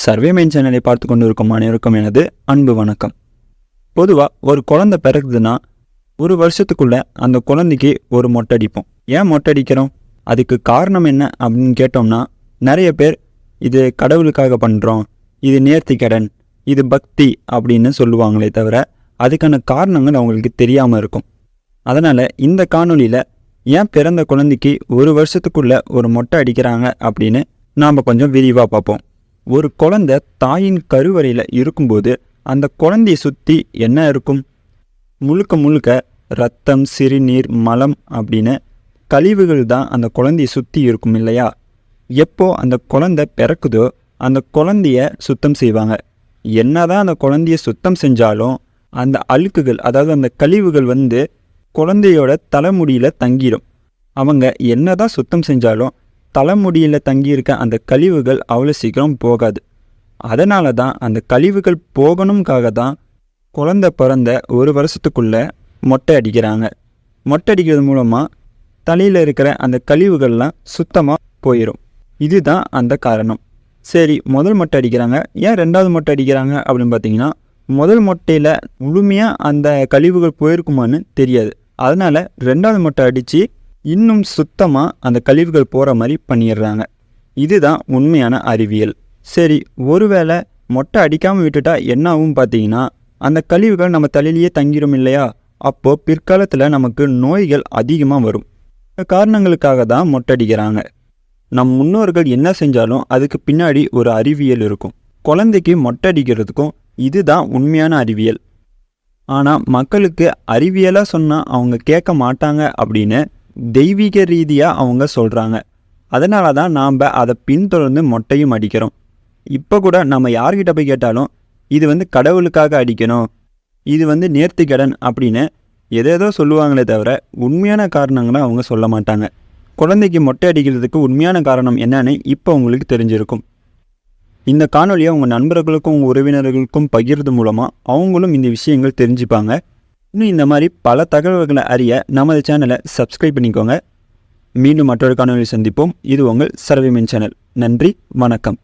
Survey main சேனலை பார்த்து கொண்டு இருக்கும் அனைவருக்கும் எனது அன்பு வணக்கம். பொதுவாக ஒரு குழந்தை பிறகுதுன்னா ஒரு வருஷத்துக்குள்ள அந்த குழந்தைக்கு ஒரு மொட்டை அடிப்போம் ஏன் மொட்டை அடிக்கிறோம் அதுக்கு காரணம் என்ன அப்படின்னு கேட்டோம்னா நிறைய பேர் இது கடவுளுக்காக பண்ணுறோம் இது நேர்த்தி கடன் இது பக்தி அப்படின்னு சொல்லுவாங்களே தவிர அதுக்கான காரணங்கள் அவங்களுக்கு தெரியாமல் இருக்கும். அதனால் இந்த காணொலியில் ஏன் பிறந்த குழந்தைக்கு ஒரு வருஷத்துக்குள்ளே ஒரு மொட்டை அடிக்கிறாங்க அப்படின்னு நாம் கொஞ்சம் விரிவாக பார்ப்போம். ஒரு குழந்தை தாயின் கருவறையில் இருக்கும்போது அந்த குழந்தையை சுற்றி என்ன இருக்கும்? முழுக்க முழுக்க ரத்தம் சிறுநீர் மலம் அப்படின்னு கழிவுகள் தான் அந்த குழந்தையை சுற்றி இருக்கும் இல்லையா? எப்போ அந்த குழந்தை பிறக்குதோ அந்த குழந்தைய சுத்தம் செய்வாங்க. என்னதான் அந்த குழந்தைய சுத்தம் செஞ்சாலும் அந்த அழுக்குகள் அதாவது அந்த கழிவுகள் வந்து குழந்தையோட தலைமுடியில் தங்கிடும் அவங்க என்னதான் சுத்தம் செஞ்சாலும் தலைமுடியில் தங்கியிருக்க அந்த கழிவுகள் அவ்வளோ சீக்கிரம் போகாது. அதனால தான் அந்த கழிவுகள் போகணும்காக தான் குழந்த பிறந்த ஒரு வருஷத்துக்குள்ள மொட்டை அடிக்கிறாங்க. மொட்டை அடிக்கிறது மூலமாக தலையில் இருக்கிற அந்த கழிவுகள்லாம் சுத்தமாக போயிடும் இதுதான் அந்த காரணம். சரி முதல் மொட்டை அடிக்கிறாங்க. ஏன் ரெண்டாவது மொட்டை அடிக்கிறாங்க அப்படின்னு பார்த்தீங்கன்னா முதல் மொட்டையில் முழுமையாக அந்த கழிவுகள் போயிருக்குமான்னு தெரியாது. அதனால் ரெண்டாவது மொட்டை அடித்து இன்னும் சுத்தமாக அந்த கழிவுகள் போகிற மாதிரி பண்ணிடுறாங்க. இதுதான் உண்மையான அறிவியல். சரி ஒருவேளை மொட்டை அடிக்காமல் விட்டுட்டா என்ன ஆகும் பார்த்தீங்கன்னா அந்த கழிவுகள் நம்ம தலையிலேயே தங்கிடும் இல்லையா? அப்போது பிற்காலத்தில் நமக்கு நோய்கள் அதிகமாக வரும். காரணங்களுக்காக தான் மொட்டை அடிக்கிறாங்க. நம் முன்னோர்கள் என்ன செஞ்சாலும் அதுக்கு பின்னாடி ஒரு அறிவியல் இருக்கும். குழந்தைக்கு மொட்டை அடிக்கிறதுக்கும் இதுதான் உண்மையான அறிவியல். ஆனால் மக்களுக்கு அறிவியலாக சொன்னால் அவங்க கேட்க மாட்டாங்க அப்படின்னு தெய்வீக ரீதியாக அவங்க சொல்கிறாங்க அதனால தான் நாம் அதை பின்தொடர்ந்து மொட்டையும் அடிக்கிறோம். இப்போ கூட நம்ம யார்கிட்ட போய் கேட்டாலும் இது வந்து கடவுளுக்காக அடிக்கணும் இது வந்து நேர்த்திக்கடன் அப்படின்னு எதேதோ சொல்லுவாங்களே தவிர உண்மையான காரணங்களை அவங்க சொல்ல மாட்டாங்க. குழந்தைக்கு மொட்டை அடிக்கிறதுக்கு உண்மையான காரணம் என்னன்னு இப்போ உங்களுக்கு தெரிஞ்சிருக்கும். இந்த காணொலியை உங்கள் நண்பர்களுக்கும் உங்கள் உறவினர்களுக்கும் பகிர்றது மூலமாக அவங்களும் இந்த விஷயங்கள் தெரிஞ்சுப்பாங்க. இன்னும் இந்த மாதிரி பல தகவல்களை அறிய நமது சேனலை சப்ஸ்கிரைப் பண்ணிக்கோங்க. மீண்டும் மற்றொரு காணொலி சந்திப்போம். இது உங்கள் சரவிமின் சேனல் நன்றி வணக்கம்.